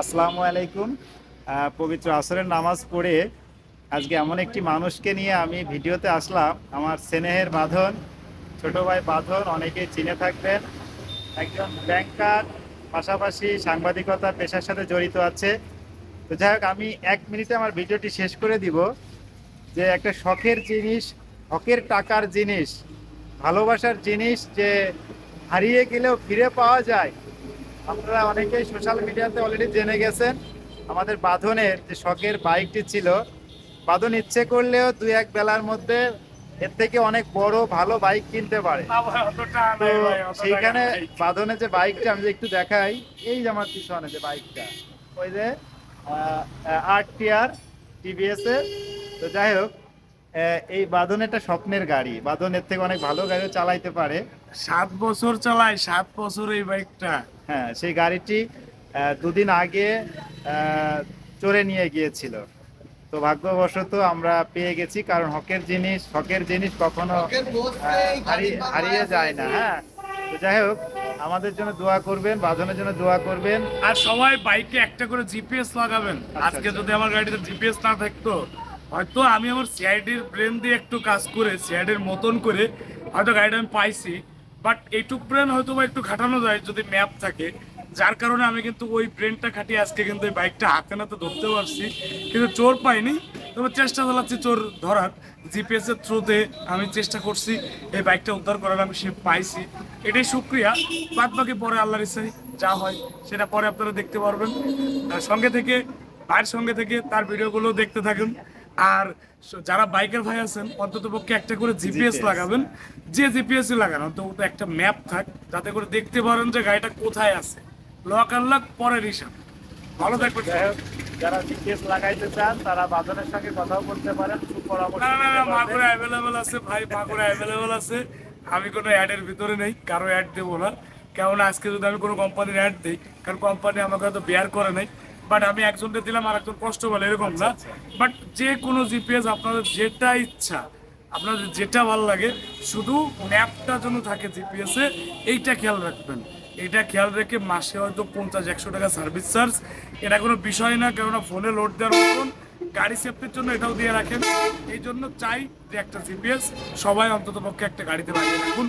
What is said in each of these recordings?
আসসালামু আলাইকুম। পবিত্র আসরের নামাজ পড়ে আজকে এমন একটি মানুষকে নিয়ে আমি ভিডিওতে আসলাম। আমার স্নেহের বাঁধন, ছোট ভাই বাঁধন, অনেকেই চিনে থাকবেন। একজন ব্যাংকার, পাশাপাশি সাংবাদিকতা, পেশার সাথে জড়িত আছে। তো যাই হোক, আমি এক মিনিটে আমার ভিডিওটি শেষ করে দিব যে একটা শখের জিনিস হকের টাকার জিনিস, ভালোবাসার জিনিস যে হারিয়ে গেলেও ফিরে পাওয়া যায়। আপনারা অনেকেই সোশ্যাল মিডিয়াতে অলরেডি জেনে গেছেন আমাদের বাঁধনের যে শখের বাইকটি ছিল বাঁধন ইচ্ছে করলেও দুই এক বেলার মধ্যে এর থেকে অনেক বড় ভালো বাইক কিনতে পারে। সেইখানে বাঁধনে যে বাইকটা আমি একটু দেখাই এই যে আমার পিছনে যে বাইকটা ওই যে আট টিয়ার টিভিএস এর। তো যাই হোক এই বাঁধন একটা স্বপ্নের গাড়ি। বাঁধন এর থেকে অনেক ভালো গাড়িও চালাইতে পারে। সাত বছর চালায় সাত বছর এই বাইকটা। হ্যাঁ সেই গাড়িটি দুদিন আগে আহ, চড়ে নিয়ে গিয়েছিল। তো ভাগ্যবশত আমরা পেয়ে গেছি কারণ হকের জিনিস হকের জিনিস কখনো হারিয়ে হারিয়ে যায় না হ্যাঁ? তো যাই হোক আমাদের জন্য দোয়া করবেন বাঁধনের জন্য দোয়া করবেন। আর সবাই বাইকে একটা করে জিপিএস লাগাবেন। আজকে আচ্ছা। যদি আমার গাড়িতে জিপিএস না থাকতো হয়তো আমি আমার সিআইডির ব্রেন দিয়ে একটু কাজ করে সিআইডির মতন করে হয়তো গাড়িটা আমি পাইছি বাট এইটুক ব্রেন হয়তো বা একটু খাটানো যায় যদি ম্যাপ থাকে। যার কারণে আমি কিন্তু ওই ব্রেনটা খাটিয়ে আজকে কিন্তু এই বাইকটা হাতে নাতে ধরতে পারছি, কিন্তু চোর পাইনি। তবে চেষ্টা চালাচ্ছি চোর ধরার জিপিএস এর থ্রুতে আমি চেষ্টা করছি এই বাইকটা উদ্ধার করার, আমি সে পাইছি। এটাই সুক্রিয়া। বাদ বাকি পরে আল্লাহর ইচ্ছাই যা হয়, সেটা পরে আপনারা দেখতে পারবেন। সঙ্গে থেকে, ভাইয়ের সঙ্গে থেকে তার ভিডিওগুলো দেখতে থাকুন। আর যারা বাইকের ভাই আছেন অন্তত পক্ষে একটা করে জিপিএস লাগাবেন। যে জিপিএস লাগান অন্তত একটা ম্যাপ থাক যাতে করে দেখতে পারেন যে গাড়িটা কোথায় আছে। লক আনলক পরের হিসাব। ভালো থাকবেন। যাই হোক যারা জিপিএস লাগাইতে চান তারা বাঁধনের সঙ্গে কথাও বলতে পারেন না না না মাগুরা অ্যাভেলেবেল আছে ভাই মাগুরা অ্যাভেলেবেল আছে। আমি কোনো অ্যাডের ভিতরে নেই কারও অ্যাড দেবো না। কেমন আজকে যদি আমি কোনো কোম্পানির অ্যাড দিই কারণ কোম্পানি আমাকে হয়তো বেয়ার করে নাই। বাট আমি একজনকে দিলাম আর একজন কষ্ট বলে এরকম না। বাট যে কোনো জিপিএস আপনাদের যেটা ইচ্ছা আপনাদের যেটা ভালো লাগে শুধু ম্যাপটা যেন থাকে জিপিএস এ এইটা খেয়াল রাখবেন। এটা খেয়াল রেখে মাসে হয়তো পঞ্চাশ একশো টাকা সার্ভিস চার্জ এটা কোনো বিষয় না কেননা ফোনে লোড দেওয়ার মতন। গাড়ি সেফটির জন্য এটাও দিয়ে রাখেন। এই জন্য চাই যে একটা জিপিএস সবাই অন্তত পক্ষে একটা গাড়িতে লাগিয়ে রাখুন।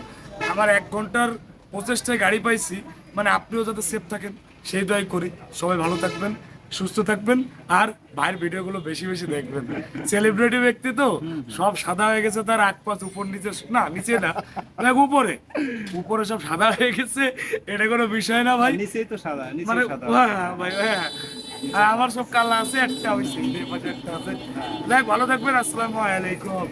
আমার এক ঘণ্টার প্রচেষ্টায় গাড়ি পাইছি মানে আপনিও যাতে সেফ থাকেন সেই দয় করি। সবাই ভালো থাকবেন। সুস্থ থাকবেন আর ভাইয়ের ভিডিওগুলো বেশি বেশি দেখবেন। সেলিব্রিটি ব্যক্তি তো সব সাদা হয়ে গেছে তার আগ পাশ উপর নিচে না নিচে না দেখ উপরে। উপরে সব সাদা হয়ে গেছে এটা কোনো বিষয় না ভাই। নিচেই তো সাদা নিচে মানে হ্যাঁ ভাই হ্যাঁ। আমার সব কালা আছে একটা পাশে একটা আছে। দেখ ভালো থাকবেন আসসালামু আলাইকুম।